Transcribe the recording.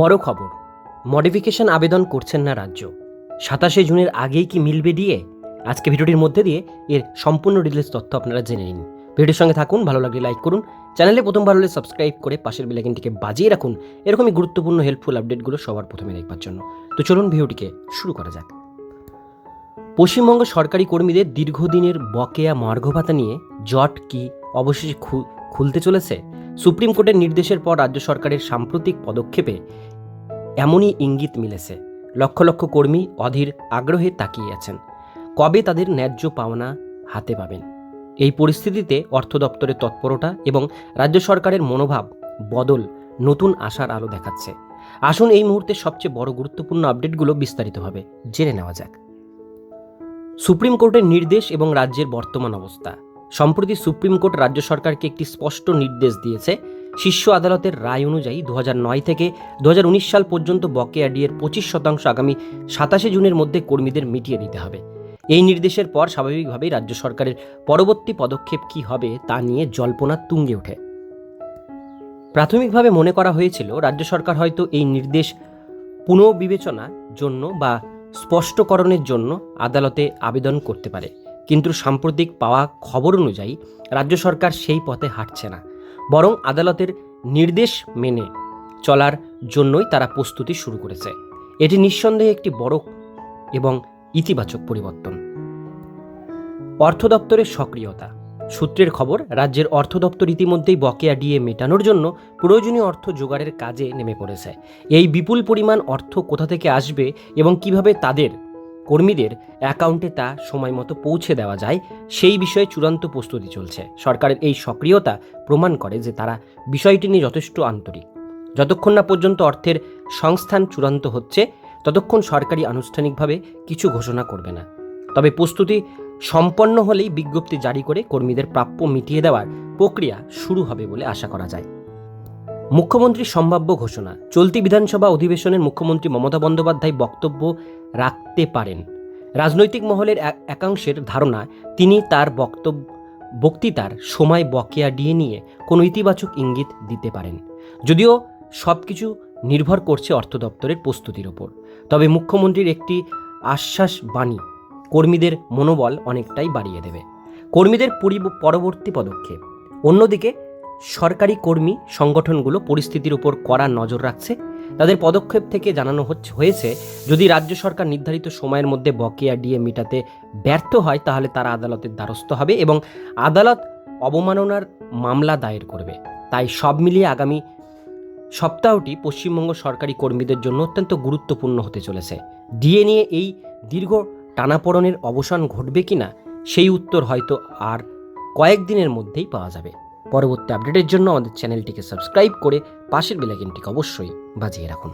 বড় খবর, মডিফিকেশন আবেদন করছেন না রাজ্য। সাতাশে জুনের আগেই কি মিলবে দিয়ে? আজকে ভিডিওটির মধ্যে দিয়ে এর সম্পূর্ণ ডিটেলস তথ্য আপনারা জেনে নিন। ভিডিওর সঙ্গে থাকুন, ভালো লাগলে লাইক করুন। চ্যানেলে প্রথমবার হলে সাবস্ক্রাইব করে পাশের বেলাইকনটিকে বাজিয়ে রাখুন। এরকমই গুরুত্বপূর্ণ হেল্পফুল আপডেটগুলো সবার প্রথমে দেখবার জন্য। তো চলুন ভিডিওটিকে শুরু করা যাক। পশ্চিমবঙ্গ সরকারি কর্মীদের দীর্ঘদিনের বকেয়া মার্গ ভাতা নিয়ে জট কি অবশেষে খুলতে চলেছে? সুপ্রিম কোর্টের নির্দেশের পর রাজ্য সরকারের সাম্প্রতিক পদক্ষেপে এমনই ইঙ্গিত মিলেছে। লক্ষ লক্ষ কর্মী অধীর আগ্রহে তাকিয়ে আছেন। কবে তাদের ন্যায্য পাওনা হাতে পাবেন? এই পরিস্থিতিতে অর্থ দপ্তরের তৎপরতা এবং রাজ্য সরকারের মনোভাব বদল নতুন আশার আলো দেখাচ্ছে। আসুন এই মুহূর্তে সবচেয়ে বড় গুরুত্বপূর্ণ আপডেটগুলো বিস্তারিতভাবে জেনে নেওয়া যাক। সুপ্রিম কোর্টের নির্দেশ এবং রাজ্যের বর্তমান অবস্থা। সম্প্রতি সুপ্রিম কোর্ট রাজ্য সরকারকে একটি স্পষ্ট নির্দেশ দিয়েছে শীর্ষ আদালতের রায় অনুযায়ী দু নয় থেকে দু হাজার উনিশ সাল পর্যন্ত বকেয়া ডিএর পঁচিশ শতাংশ আগামী সাতাশে জুনের মধ্যে কর্মীদের মিটিয়ে দিতে হবে। এই নির্দেশের পর স্বাভাবিকভাবেই রাজ্য সরকারের পরবর্তী পদক্ষেপ কী হবে তা নিয়ে জল্পনা তুঙ্গে ওঠে। প্রাথমিকভাবে মনে করা হয়েছিল, রাজ্য সরকার হয়তো এই নির্দেশ পুনঃবিবেচনার জন্য বা স্পষ্টকরণের জন্য আদালতে আবেদন করতে পারে, কিন্তু সাম্প্রতিক পাওয়া খবর অনুযায়ী রাজ্য সরকার সেই পথে হাঁটছে না। বরং আদালতের নির্দেশ মেনে চলার জন্যই তারা প্রস্তুতি শুরু করেছে। এটি নিঃসন্দেহে একটি বড় এবং ইতিবাচক পরিবর্তন। অর্থ দপ্তরের সক্রিয়তা। সূত্রের খবর, রাজ্যের অর্থ দপ্তর ইতিমধ্যেই বকেয়া ডিএ মেটানোর জন্য প্রয়োজনীয় অর্থ জোগাড়ের কাজে নেমে পড়েছে। এই বিপুল পরিমাণ অর্থ কোথা থেকে আসবে এবং কীভাবে তাদের কর্মীদের অ্যাকাউন্টে তা সময় মতো পৌঁছে দেওয়া যায়, সেই বিষয়ে চূড়ান্ত প্রস্তুতি চলছে। সরকারের এই সক্রিয়তা প্রমাণ করে যে তারা বিষয়টি নিয়ে যথেষ্ট আন্তরিক। যতক্ষণ না পর্যন্ত অর্থের সংস্থান চূড়ান্ত হচ্ছে, ততক্ষণ সরকারি আনুষ্ঠানিকভাবে কিছু ঘোষণা করবে না। তবে প্রস্তুতি সম্পন্ন হলেই বিজ্ঞপ্তি জারি করে কর্মীদের প্রাপ্য মিটিয়ে দেওয়ার প্রক্রিয়া শুরু হবে বলে আশা করা যায়। মুখ্যমন্ত্রীর সম্ভাব্য ঘোষণা। চলতি বিধানসভা অধিবেশনের মুখ্যমন্ত্রী মমতা বন্দ্যোপাধ্যায় বক্তব্য রাখতে পারেন। রাজনৈতিক মহলের এক- একাংশের ধারণা, তিনি তার বক্তব্য, বক্তৃতার সময় বকেয়া ডিয়ে নিয়ে কোনো ইতিবাচক ইঙ্গিত দিতে পারেন। যদিও সব কিছু নির্ভর করছে অর্থ দপ্তরের প্রস্তুতির ওপর। তবে মুখ্যমন্ত্রীর একটি আশ্বাস বাণী, কর্মীদের মনোবল অনেকটাই বাড়িয়ে দেবে। কর্মীদের পরিব- পরবর্তী পদক্ষেপ। অন্যদিকে সরকারি কর্মী সংগঠনগুলো পরিস্থিতির উপর কড়া নজর রাখছে। তাদের পদক্ষেপ থেকে জানানো হচ্ছে, হয়েছে, যদি রাজ্য সরকার নির্ধারিত সময়ের মধ্যে বকেয়া ডিএ মেটাতে ব্যর্থ হয়, তাহলে তারা আদালতের দ্বারস্থ হবে এবং আদালত অবমাননার মামলা দায়ের করবে। তাই সব মিলিয়ে আগামী সপ্তাহটি পশ্চিমবঙ্গ সরকারি কর্মীদের জন্য অত্যন্ত গুরুত্বপূর্ণ হতে চলেছে। ডিএ নিয়ে এই দীর্ঘ টানাপোড়নের অবসান ঘটবে কিনা, সেই উত্তর হয়তো আর কয়েকদিনের মধ্যেই পাওয়া যাবে। পরবর্তী আপডেটের জন্য আমাদের চ্যানেলটিকে সাবস্ক্রাইব করে পাশের বেলাইকনটিকে অবশ্যই বাজিয়ে রাখুন।